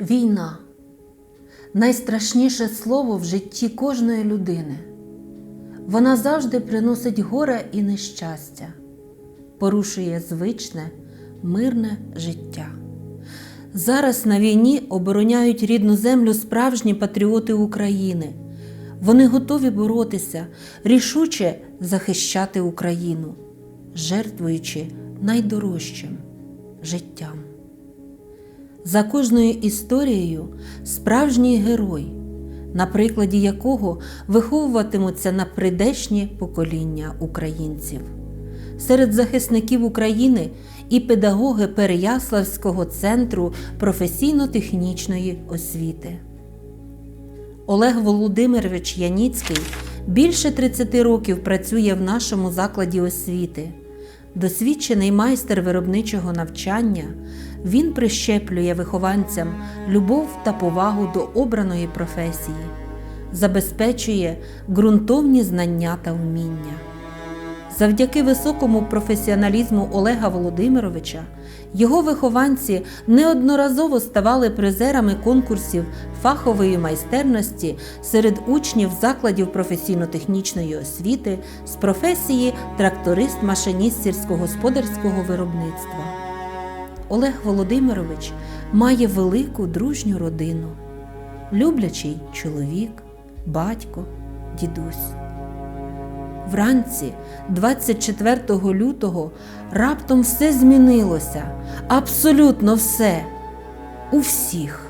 Війна найстрашніше слово в житті кожної людини. Вона завжди приносить горе і нещастя, порушує звичне, мирне життя. Зараз на війні обороняють рідну землю справжні патріоти України. Вони готові боротися, рішуче захищати Україну, жертвуючи найдорожчим життям. За кожною історією справжній герой, на прикладі якого виховуватимуться на прийдешні покоління українців. Серед захисників України і педагоги Переяславського центру професійно-технічної освіти. Олег Володимирович Яніцький більше 30 років працює в нашому закладі освіти. Досвідчений майстер виробничого навчання, він прищеплює вихованцям любов та повагу до обраної професії, забезпечує ґрунтовні знання та вміння. Завдяки високому професіоналізму Олега Володимировича його вихованці неодноразово ставали призерами конкурсів фахової майстерності серед учнів закладів професійно-технічної освіти з професії тракторист-машиніст сільськогосподарського виробництва. Олег Володимирович має велику дружню родину, люблячий чоловік, батько, дідусь. Вранці, 24 лютого, раптом все змінилося. Абсолютно все. У всіх.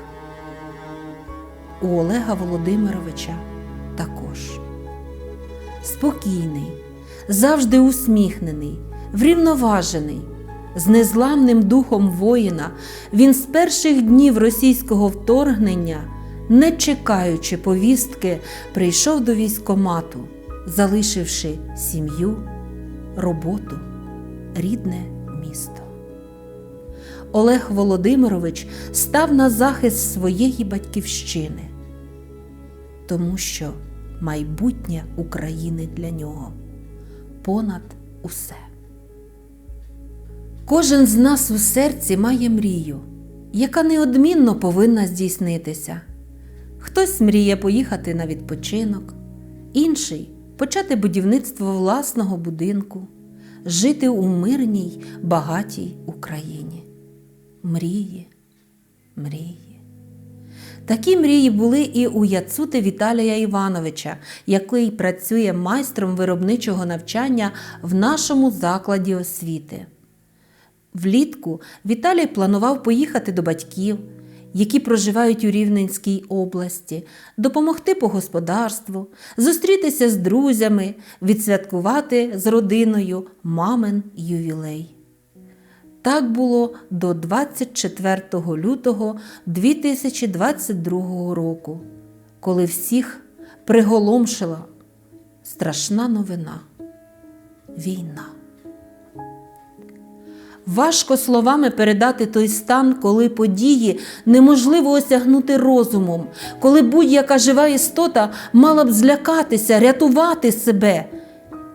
У Олега Володимировича також. Спокійний, завжди усміхнений, врівноважений, з незламним духом воїна, він з перших днів російського вторгнення, не чекаючи повістки, прийшов до військомату залишивши сім'ю, роботу, рідне місто. Олег Володимирович став на захист своєї батьківщини, тому що майбутнє України для нього понад усе. Кожен з нас у серці має мрію, яка неодмінно повинна здійснитися. Хтось мріє поїхати на відпочинок, інший почати будівництво власного будинку, жити у мирній, багатій Україні. Мрії, мрії. Такі мрії були і у Яцути Віталія Івановича, який працює майстром виробничого навчання в нашому закладі освіти. Влітку Віталій планував поїхати до батьків які проживають у Рівненській області, допомогти по господарству, зустрітися з друзями, відсвяткувати з родиною мамин ювілей. Так було до 24 лютого 2022 року, коли всіх приголомшила страшна новина війна. Важко словами передати той стан, коли події неможливо осягнути розумом, коли будь-яка жива істота мала б злякатися, рятувати себе.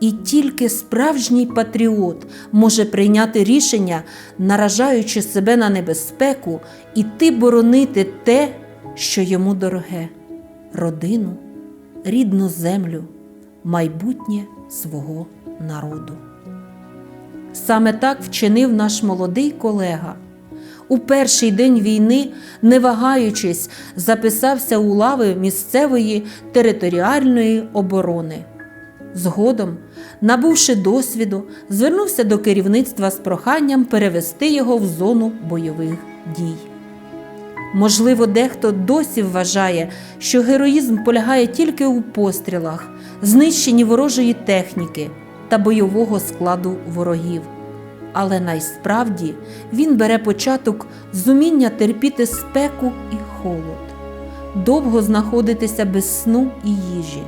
І тільки справжній патріот може прийняти рішення, наражаючи себе на небезпеку, іти боронити те, що йому дороге родину, рідну землю, майбутнє свого народу. Саме так вчинив наш молодий колега. У перший день війни, не вагаючись, записався у лави місцевої територіальної оборони. Згодом, набувши досвіду, звернувся до керівництва з проханням перевести його в зону бойових дій. Можливо, дехто досі вважає, що героїзм полягає тільки у пострілах, знищенні ворожої техніки та бойового складу ворогів. Але найсправді він бере початок з уміння терпіти спеку і холод, довго знаходитися без сну і їжі,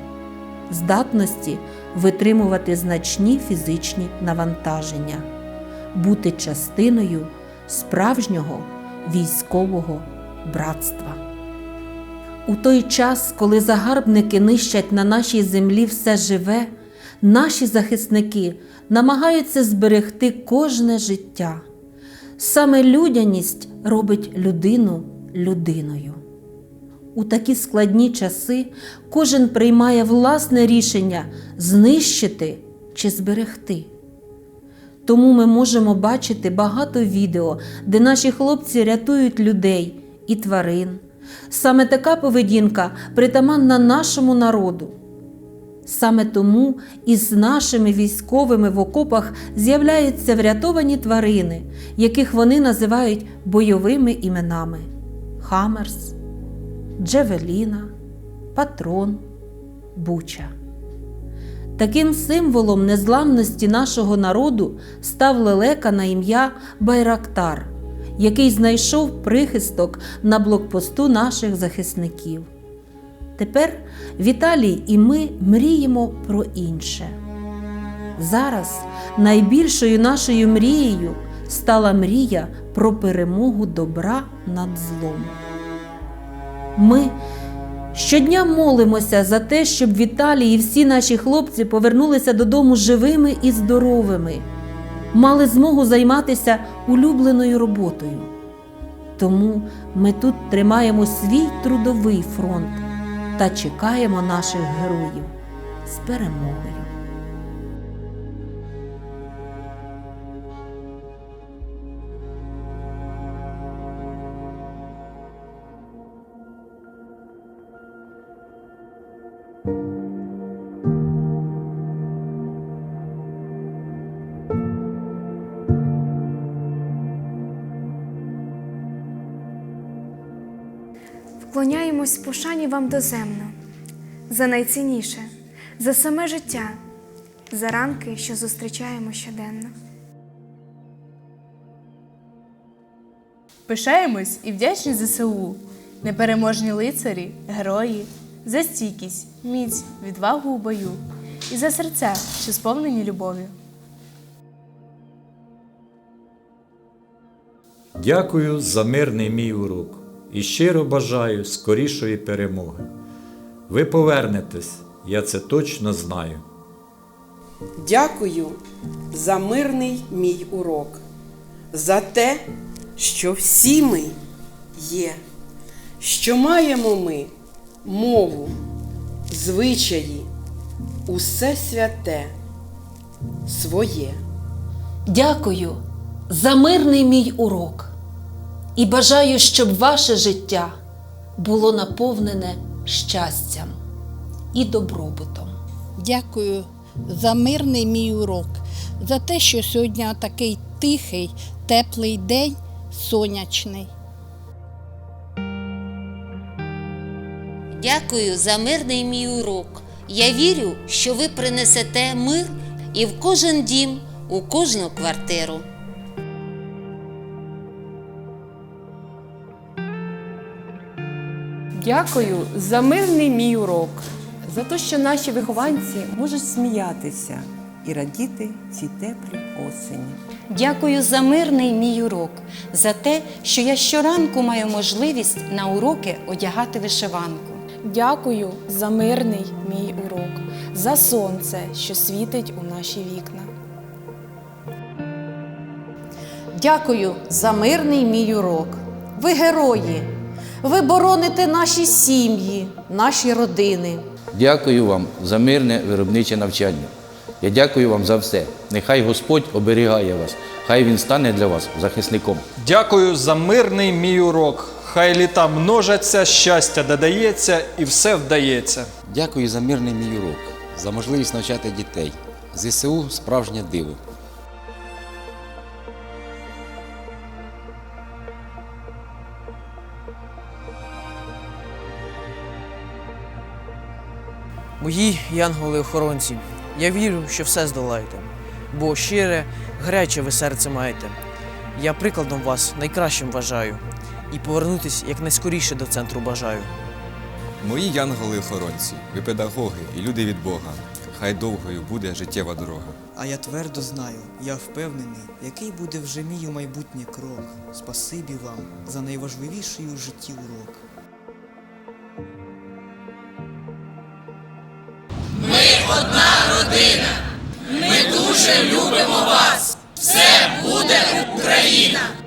здатності витримувати значні фізичні навантаження, бути частиною справжнього військового братства. У той час, коли загарбники нищать на нашій землі все живе наші захисники намагаються зберегти кожне життя. Саме людяність робить людину людиною. У такі складні часи кожен приймає власне рішення знищити чи зберегти. Тому ми можемо бачити багато відео, де наші хлопці рятують людей і тварин. Саме така поведінка притаманна нашому народу. Саме тому із нашими військовими в окопах з'являються врятовані тварини, яких вони називають бойовими іменами: Хамерс, Джевеліна, Патрон, Буча. Таким символом незламності нашого народу став лелека на ім'я Байрактар, який знайшов прихисток на блокпосту наших захисників. Тепер Віталій і ми мріємо про інше. Зараз найбільшою нашою мрією стала мрія про перемогу добра над злом. Ми щодня молимося за те, щоб Віталій і всі наші хлопці повернулися додому живими і здоровими, мали змогу займатися улюбленою роботою. Тому ми тут тримаємо свій трудовий фронт та чекаємо наших героїв з перемогою. Вклоняємось пошані вам доземно, за найцінніше, за саме життя, за ранки, що зустрічаємо щоденно. Пишаємось і вдячні ЗСУ, непереможні лицарі, герої, за стійкість, міць, відвагу у бою і за серця, що сповнені любов'ю. Дякую за мирний мій урок і щиро бажаю скорішої перемоги. Ви повернетесь, я це точно знаю. Дякую за мирний мій урок, за те, що всі ми є, що маємо ми мову, звичаї, усе святе, своє. Дякую за мирний мій урок і бажаю, щоб ваше життя було наповнене щастям і добробутом. Дякую за мирний мій урок, за те, що сьогодні такий тихий, теплий день, сонячний. Дякую за мирний мій урок. Я вірю, що ви принесете мир і в кожен дім, у кожну квартиру. Дякую за мирний мій урок, за те, що наші вихованці можуть сміятися і радіти цій теплій осені. Дякую за мирний мій урок, за те, що я щоранку маю можливість на уроки одягати вишиванку. Дякую за мирний мій урок, за сонце, що світить у наші вікна. Дякую за мирний мій урок. Ви герої. Ви бороните наші сім'ї, наші родини. Дякую вам за мирне виробниче навчання. Я дякую вам за все. Нехай Господь оберігає вас, хай Він стане для вас захисником. Дякую за мирний мій урок. Хай літа множаться, щастя додається і все вдається. Дякую за мирний мій урок, за можливість навчати дітей. ЗСУ справжнє диво. Мої янголи-охоронці, я вірю, що все здолаєте, бо щире, гаряче ви серце маєте. Я прикладом вас найкращим вважаю і повернутись якнайскоріше до центру бажаю. Мої янголи-охоронці, ви педагоги і люди від Бога. Хай довгою буде життєва дорога. А я твердо знаю, я впевнений, який буде вже мій у майбутнє крок. Спасибі вам за найважливіший у житті урок. Ми одна родина. Ми дуже любимо вас. Все буде Україна!